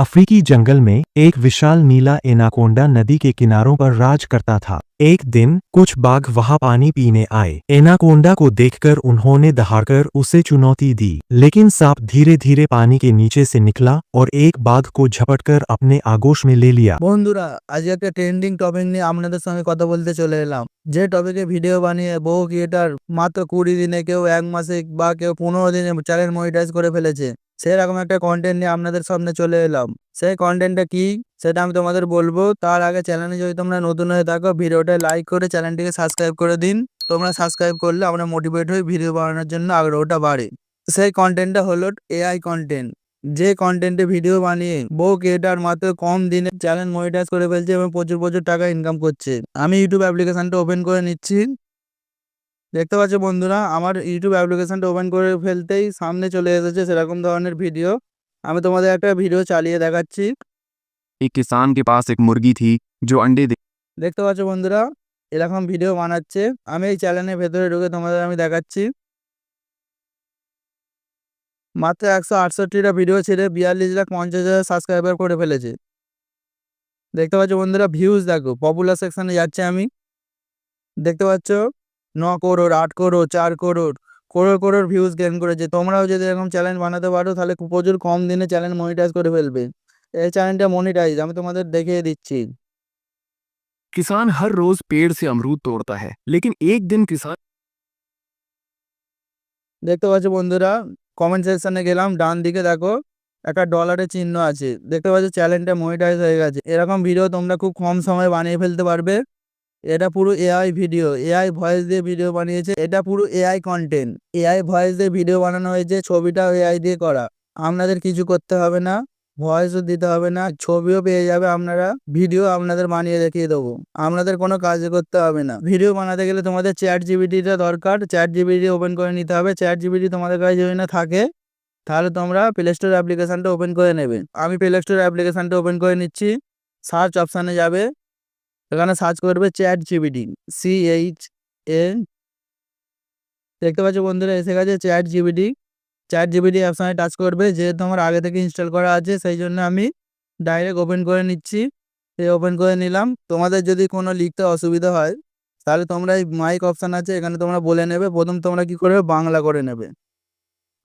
अफ्रीकी जंगल में एक विशाल नीला एनाकोंडा नदी के किनारों पर राज करता था एक दिन कुछ बाघ वहां पानी पीने आए एनाकोंडा को देखकर उन्होंने दहाड़कर उसे चुनौती दी लेकिन सांप धीरे धीरे पानी के नीचे से निकला और एक बाघ को झपटकर अपने आगोश में ले लिया বন্ধুরা আজকে একটা ট্রেন্ডিং টপিক নিয়ে আপনাদের সঙ্গে কথা বলতে চলে এলাম যে টপিকে ভিডিও বানিয়ে বহু ক্রিয়েটার মাত্র কুড়ি দিনে কেউ এক মাসে বা কেউ পনেরো দিনে চ্যানেল মনিটাইজ করে ফেলেছে সেরকম একটা কন্টেন্ট নিয়ে আপনাদের সামনে চলে এলাম। সেই কন্টেন্টটা কি? সেটা আমি তোমাদের বলব। তার আগে চ্যানেলে যদি তোমরা নতুন হয়ে থাকো, ভিডিওটা লাইক করে চ্যানেলটিকে সাবস্ক্রাইব করে দিন। তোমরা সাবস্ক্রাইব করলে আমরা মোটিভেট হই ভিডিও বানানোর জন্য আগ্রহটা বাড়ে। সেই কন্টেন্টটা হলো এআই কন্টেন্ট যে কন্টেন্টে ভিডিও বানিয়ে বহু ক্রিয়েটার মাত্র কম দিনে চ্যানেল মনিটাইজ করে ফেলছে এবং প্রচুর প্রচুর টাকা ইনকাম করছে। আমি ইউটিউব অ্যাপ্লিকেশনটা ওপেন করে নিচ্ছি। দেখতে পাচ্ছ বন্ধুরা আমার ইউটিউব অ্যাপ্লিকেশনটা ওপেন করে ফেলতেই সামনে চলে এসেছে সেরকম ধরনের ভিডিও আমি তোমাদের একটা ভিডিও চালিয়ে দেখাচ্ছি एक किसान के पास एक मुर्गी थी जो अंडे दे দেখতে পাচ্ছ বন্ধুরা এরকম ভিডিও বানাচ্ছে আমি এই চ্যানেলের ভেতরে ঢুকে তোমাদের আমি দেখাচ্ছি মাত্র একশো আটষট্টিটা ভিডিও ছেড়ে বিয়াল্লিশ লাখ পঞ্চাশ হাজার সাবস্ক্রাইবার করে ফেলেছে দেখতে পাচ্ছ বন্ধুরা ভিউজ দেখো পপুলার সেকশনে যাচ্ছে আমি দেখতে পাচ্ছ ন করোড় আট করোড় চার করোড় করোড় করোড় ভিউজ গেন করেছে তোমরাও যদি এরকম চ্যানেল বানাতে পারো তাহলে খুব প্রচুর কম দিনে চ্যানেল মনিটাইজ করে ফেলবে এই চ্যানেলটা মনিটাইজ আমি তোমাদের দেখিয়ে দিচ্ছি किसान हर रोज पेड़ से अमरूद तोड़ता है लेकिन एक दिन किसान দেখতে পাচ্ছ বন্ধুরা কমেন্ট সেকশনে গেলাম ডান দিকে দেখো একটা ডলারের চিহ্ন আছে দেখতে পাচ্ছ চ্যানেলটা মনিটাইজ হয়ে গেছে এরকম ভিডিও তোমরা খুব কম সময়ে বানিয়ে ফেলতে পারবে এটা পুরো এআই ভিডিও এআই ভয়েস দিয়ে ভিডিও বানিয়েছে, এটা পুরো এআই কন্টেন্ট এআই ভয়েস দিয়ে ভিডিও বানানো হয়েছে, ছবিটাও এআই দিয়ে করা। আপনাদের কিছু করতে হবে না ভয়েসও দিতে হবে না, ছবিও পেয়ে যাবে আপনারা ভিডিও আপনাদের বানিয়ে দেখিয়ে দেবো। আপনাদের কোনো কাজ করতে হবে না। ভিডিও বানাতে গেলে তোমাদের চ্যাট জিবিটিটা দরকার চ্যাট জিবিটি ওপেন করে নিতে হবে চ্যাট জিবিটি তোমাদের কাছে যদি না থাকে, তাহলে তোমরা প্লে স্টোর অ্যাপ্লিকেশানটা ওপেন করে নেবে। আমি প্লে স্টোর অ্যাপ্লিকেশানটা ওপেন করে নিচ্ছি সার্চ অপশানে যাবে। এখানে সার্চ করবে chat GPT C H A দেখতে পাচ্ছ বন্ধুরা, এসে গেছে চ্যাট জিবিটি চ্যাট জিবিটি অপশানে টাচ করবে, যেহেতু আমার আগে থেকে ইনস্টল করা আছে, সেই জন্য আমি ডাইরেক্ট ওপেন করে নিচ্ছি, এই ওপেন করে নিলাম। তোমাদের যদি কোনো লিখতে অসুবিধা হয়, তাহলে তোমরা এই মাইক অপশান আছে, এখানে তোমরা বলে নেবে, প্রথম তোমরা কি করবে, বাংলা করে নেবে।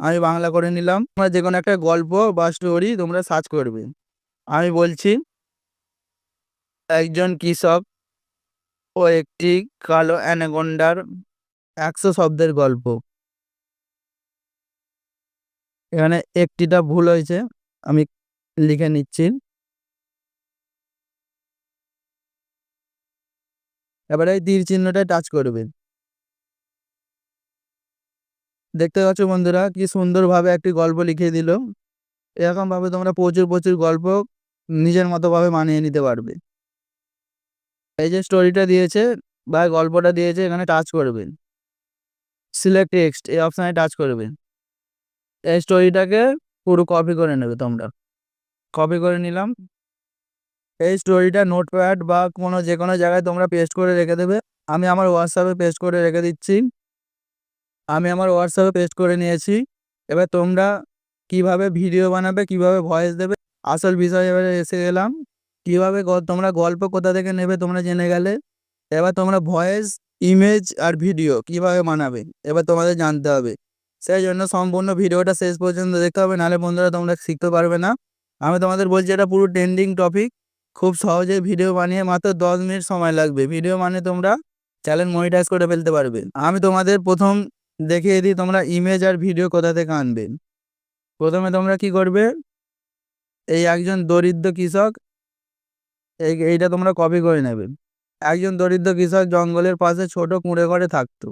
আমি বাংলা করে নিলাম, তোমরা যে কোনো একটা গল্প বা স্টোরি তোমরা সার্চ করবে। আমি বলছি একজন কৃষক ও একটি কালো অ্যানাকোন্ডার একশো শব্দের গল্প। এখানে একটিটা ভুল হয়েছে, আমি লিখে নিচ্ছি। এবারে এই তীর চিহ্নটায় টাচ করবে। দেখতে পাচ্ছ বন্ধুরা, কি সুন্দরভাবে একটি গল্প লিখে দিল। এরকমভাবে তোমরা প্রচুর প্রচুর গল্প নিজের মতোভাবে মানিয়ে নিতে পারবে। এই যে স্টোরিটা দিয়েছে বা গল্পটা দিয়েছে, এখানে টাচ করবেন। সিলেক্ট টেক্সট এই অপশানে টাচ করবেন। এই স্টোরিটাকে পুরো কপি করে নেবে তোমরা। কপি করে নিলাম। এই স্টোরিটা নোটপ্যাড বা কোনো যে কোনো জায়গায় তোমরা পেস্ট করে রেখে দেবে। আমি আমার হোয়াটসঅ্যাপে পেস্ট করে রেখে দিচ্ছি। আমি আমার হোয়াটসঅ্যাপে পেস্ট করে নিয়েছি। এবার তোমরা কীভাবে ভিডিও বানাবে, কীভাবে ভয়েস দেবে, আসল বিষয় এবারে এসে গেলাম। কীভাবে তোমরা গল্প কোথা থেকে নেবে তোমরা জেনে গেলে? এবার তোমরা ভয়েস ইমেজ আর ভিডিও কীভাবে বানাবে? এবার তোমাদের জানতে হবে। সেই জন্য সম্পূর্ণ ভিডিওটা শেষ পর্যন্ত দেখতে হবে, নাহলে বন্ধুরা তোমরা শিখতে পারবে না। আমি তোমাদের বলছি এটা পুরো ট্রেন্ডিং টপিক খুব সহজে ভিডিও বানিয়ে মাত্র দশ মিনিট সময় লাগবে। ভিডিও মানে তোমরা চ্যানেল মনিটাইজ করে ফেলতে পারবে। আমি তোমাদের প্রথম দেখিয়ে দিই তোমরা ইমেজ আর ভিডিও কোথা থেকে আনবে। প্রথমে তোমরা কি করবে? এই একজন দরিদ্র কৃষক এইটা তোমরা কপি করে নেবে। একজন দরিদ্র কৃষক জঙ্গলের পাশে ছোট কুঁড়ে ঘরে থাকতো।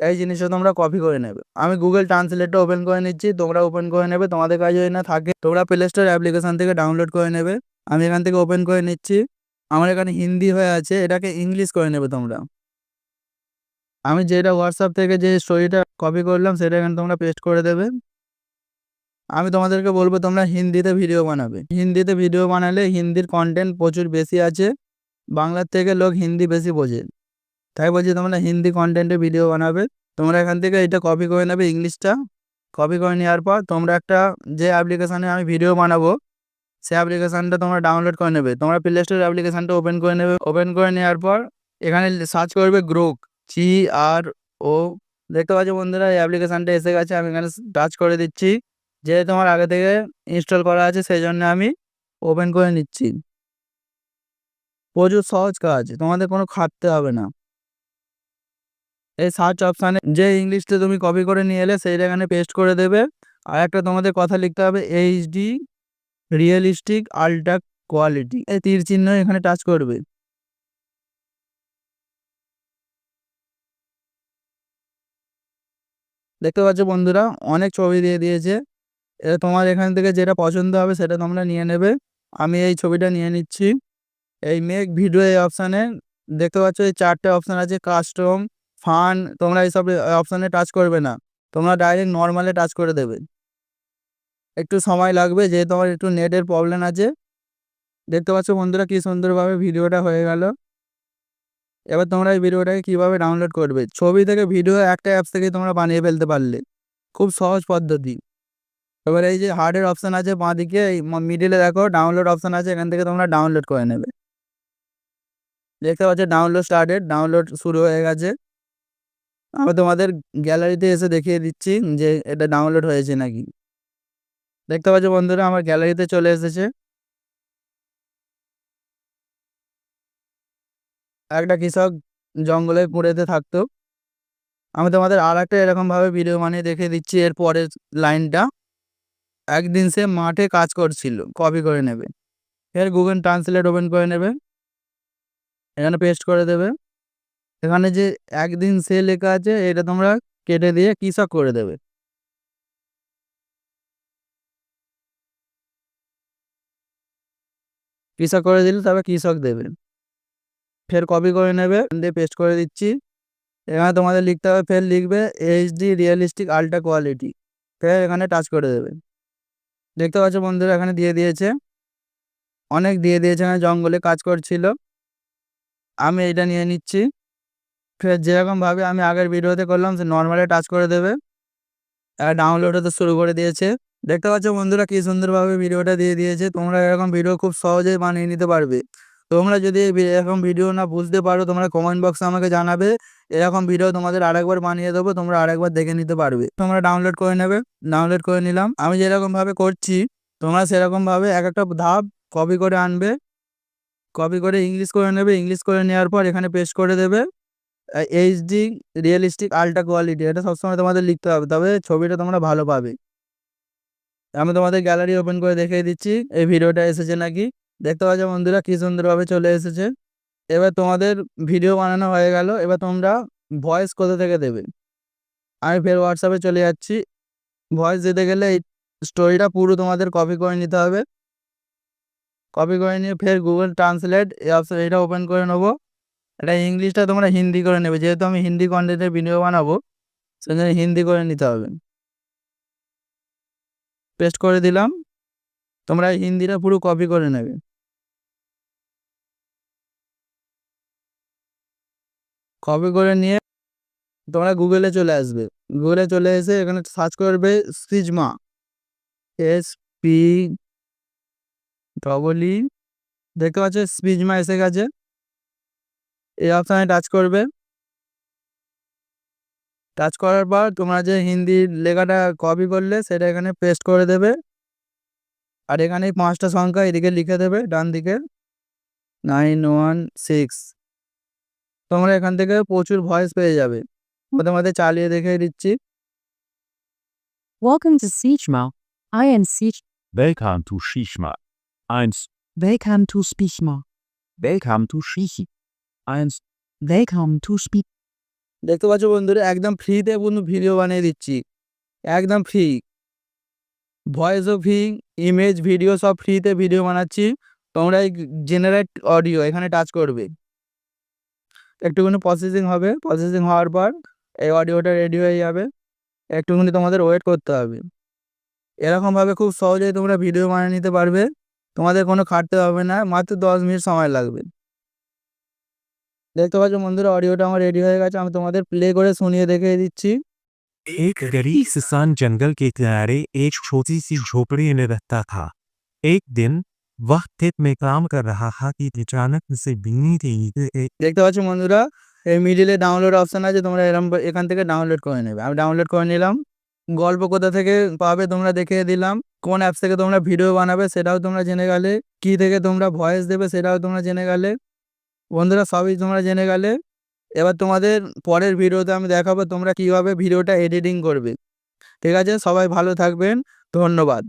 এই জিনিসটা তোমরা কপি করে নেবে। আমি গুগল ট্রান্সলেটটা ওপেন করে নিচ্ছি, তোমরা ওপেন করে নেবে। তোমাদের কাছে যদি না থাকে, তোমরা প্লে স্টোর অ্যাপ্লিকেশান থেকে ডাউনলোড করে নেবে। আমি এখান থেকে ওপেন করে নিচ্ছি। আমার এখানে হিন্দি হয়ে আছে, এটাকে ইংলিশ করে নেবে তোমরা। আমি যেটা হোয়াটসঅ্যাপ থেকে যে স্টোরিটা কপি করলাম, সেটা এখানে তোমরা পেস্ট করে দেবে। আমি তোমাদেরকে বলব, তোমরা হিন্দিতে ভিডিও বানাবে। হিন্দিতে ভিডিও বানালে হিন্দির কন্টেন্ট প্রচুর বেশি আছে। বাংলার থেকে লোক হিন্দি বেশি বোঝে। তাই বলছি, তোমরা হিন্দি কন্টেন্টে ভিডিও বানাবে। তোমরা এখান থেকে এটা কপি করে নেবে ইংলিশটা কপি করে নেওয়ার পর তোমরা একটা যে অ্যাপ্লিকেশানে আমি ভিডিও বানাবো, সে অ্যাপ্লিকেশানটা তোমরা ডাউনলোড করে নেবে। তোমরা প্লে স্টোর অ্যাপ্লিকেশানটা ওপেন করে নেবে। ওপেন করে নেওয়ার পর এখানে সার্চ করবে গ্রোক জি আর ও দেখতে পাচ্ছ বন্ধুরা, এই অ্যাপ্লিকেশানটা এসে গেছে। আমি এখানে টাচ করে দিচ্ছি। যেহেতু আমার আগে থেকে ইনস্টল করা আছে সেই জন্য আমি ওপেন করে নিচ্ছি। প্রচুর সহজ কাজ, তোমাদের কোনো খাটতে হবে না। এই সার্চ অপশানে যে ইংলিশটা তুমি কপি করে নিয়ে এলে, সেইটা এখানে পেস্ট করে দেবে। আর একটা তোমাদের কথা লিখতে হবে এইচডি রিয়েলিস্টিক আল্ট্রা কোয়ালিটি এই তীর চিহ্ন এখানে টাচ করবে। দেখতে পাচ্ছ বন্ধুরা, অনেক ছবি দিয়ে দিয়েছে। তোমার এখান থেকে যেটা পছন্দ হবে সেটা তোমরা নিয়ে নেবে। আমি এই ছবিটা নিয়ে নিচ্ছি। এই মেক ভিডিও এই অপশানে। দেখতে পাচ্ছ এই চারটে অপশান আছে কাস্টম ফান তোমরা এইসব অপশানে টাচ করবে না। তোমরা ডাইরেক্ট নর্মালে টাচ করে দেবে। একটু সময় লাগবে, যেহেতু আমার একটু নেটের প্রবলেম আছে। দেখতে পাচ্ছ বন্ধুরা কি সুন্দরভাবে ভিডিওটা হয়ে গেল। এবার তোমরা এই ভিডিওটাকে কীভাবে ডাউনলোড করবে? ছবি থেকে ভিডিও একটা অ্যাপস থেকে তোমরা বানিয়ে ফেলতে পারলে। খুব সহজ পদ্ধতি। এবার এই যে হার্ডের অপশান আছে বাঁ দিকে মিডিলে দেখো ডাউনলোড অপশান আছে, এখান থেকে তোমরা ডাউনলোড করে নেবে। দেখতে পাচ্ছ ডাউনলোড স্টার্টেড ডাউনলোড শুরু হয়ে গেছে। আমি তোমাদের গ্যালারিতে এসে দেখিয়ে দিচ্ছি যে এটা ডাউনলোড হয়েছে নাকি। দেখতে পাচ্ছ বন্ধুরা, আমার গ্যালারিতে চলে এসেছে। একটা কৃষক জঙ্গলে পুড়েতে থাকতো। আমি তোমাদের আর একটা এরকমভাবে ভিডিও বানিয়ে দেখিয়ে দিচ্ছি এর পরের লাইনটা একদিন সে মাঠে কাজ করছিল কপি করে নেবে। এর গুগল ট্রান্সলেট ওপেন করে নেবে, এখানে পেস্ট করে দেবে। এখানে যে একদিন সে লেখা আছে, এটা তোমরা কেটে দিয়ে কৃষক করে দেবে। কৃষক করে দিলে তবে কৃষক দেবে। ফের কপি করে নেবে দিয়ে পেস্ট করে দিচ্ছি। এখানে তোমাদের লিখতে হবে, ফের লিখবে এইচডি রিয়েলিস্টিক আল্ট্রা কোয়ালিটি ফের এখানে টাচ করে দেবে। দেখতে পাচ্ছ বন্ধুরা, এখানে দিয়ে দিয়েছে। অনেক দিয়ে দিয়েছে এখানে জঙ্গলে কাজ করছিল। আমি এটা নিয়ে নিচ্ছি। ফের যেরকমভাবে আমি আগের ভিডিওতে করলাম, সে নর্মালে টাচ করে দেবে। আর ডাউনলোড হতে শুরু করে দিয়েছে। দেখতে পাচ্ছ বন্ধুরা, কী সুন্দরভাবে ভিডিওটা দিয়ে দিয়েছে। তোমরা এরকম ভিডিও খুব সহজেই বানিয়ে নিতে পারবে। তোমরা যদি এরকম ভিডিও না বুঝতে পারো, তোমরা কমেন্ট বক্সে আমাকে জানাবে। এরকম ভিডিও তোমাদের আরেকবার বানিয়ে দেবো, তোমরা আরেকবার দেখে নিতে পারবে। তোমরা ডাউনলোড করে নেবে ডাউনলোড করে নিলাম। আমি যেরকমভাবে করছি, তোমরা সেরকমভাবে এক একটা ধাপ কপি করে আনবে। কপি করে ইংলিশ করে নেবে। ইংলিশ করে নেওয়ার পর এখানে পেস্ট করে দেবে। এইচডি রিয়েলিস্টিক আল্ট্রা কোয়ালিটি এটা সবসময় তোমাদের লিখতে হবে, তবে ছবিটা তোমরা ভালো পাবে। আমি তোমাদের গ্যালারি ওপেন করে দেখিয়ে দিচ্ছি, এই ভিডিওটা এসেছে নাকি? দেখতে পাচ্ছ বন্ধুরা কি সুন্দরভাবে চলে এসেছে। এবার তোমাদের ভিডিও বানানো হয়ে গেল, এবার তোমরা ভয়েস কোথা থেকে দেবে? আমি ফের হোয়াটসঅ্যাপে চলে যাচ্ছি। ভয়েস দিতে গেলে এই স্টোরিটা পুরো তোমাদের কপি করে নিতে হবে। কপি করে নিয়ে ফের গুগল ট্রান্সলেট এই অপশন এটা ওপেন করে নেব। এটা ইংলিশটা তোমরা হিন্দি করে নেবে, যেহেতু আমি হিন্দি কন্টেন্টের ভিডিও বানাবো, সেজন্য হিন্দি করে নিতে হবে। পেস্ট করে দিলাম। তোমরা হিন্দিটা পুরো কপি করে নেবে। কপি করে নিয়ে তোমরা গুগলে চলে আসবে। গুগলে চলে এসে এখানে সার্চ করবে সিজমা এস পি ডবল দেখতে পাচ্ছ স্পিজমা এসে গেছে। এই অপশানে টাচ করবে। টাচ করার পর তোমরা যে হিন্দি লেখাটা কপি করলে সেটা এখানে পেস্ট করে দেবে। আর এখানে পাঁচটা সংখ্যা এদিকে লিখে দেবে, ডান দিকে। নাইন ওয়ান সিক্স তোমরা এখান থেকে প্রচুর ভয়েস পেয়ে যাবে মধ্যে মধ্যে চালিয়ে দেখে দিচ্ছি Welcome to Siechma. I am Siech. Welcome to Shishma. 1. Welcome to Spichma. Welcome to Shichi. 1. Welcome to Spi. দেখতে পাচ্ছ বন্ধুরা একদম ফ্রিতে বন্ধু ভিডিও বানিয়ে দিচ্ছি একদম ফ্রি ভয়েস ভয়েসও ফ্রি ইমেজ ভিডিও সব ফ্রিতে ভিডিও বানাচ্ছি তোমরা এই জেনারেট অডিও এখানে টাচ করবে একটুখানি প্রসেসিং হবে প্রসেসিং হওয়ার পর এই অডিওটা রেডি হয়ে যাবে একটুখানি তোমাদের ওয়েট করতে হবে এরকমভাবে খুব সহজেই তোমরা ভিডিও বানিয়ে নিতে পারবে তোমাদের কোনো খাটতে হবে না মাত্র দশ মিনিট সময় লাগবে দেখতে পাচ্ছ বন্ধুরা অডিওটা আমার রেডি হয়ে গেছে আমি তোমাদের প্লে করে শুনিয়ে দেখিয়ে দিচ্ছি एक गरीब किसान जंगल के किनारे एक छोटी सी झोपड़ी में रहता था एक दिन वह खेत में काम कर रहा था कि अचानक उसे बिन्नी थी एक দেখতে পাচ্ছ বন্ধুরা এই মিডিলে ডাউনলোড অপশন আছে তোমরা এরম এখান থেকে ডাউনলোড করে নেবে আমি ডাউনলোড করে নিলাম গল্প কোথা থেকে পাবে তোমরা দেখিয়ে দিলাম কোন অ্যাপস থেকে তোমরা ভিডিও বানাবে সেটাও তোমরা জেনে গেলে কী থেকে তোমরা ভয়েস দেবে সেটাও তোমরা জেনে গেলে বন্ধুরা সবই তোমরা জেনে গেলে এবার তোমাদের পরের ভিডিওতে আমি দেখাবো তোমরা কীভাবে ভিডিওটা এডিটিং করবে ঠিক আছে সবাই ভালো থাকবেন ধন্যবাদ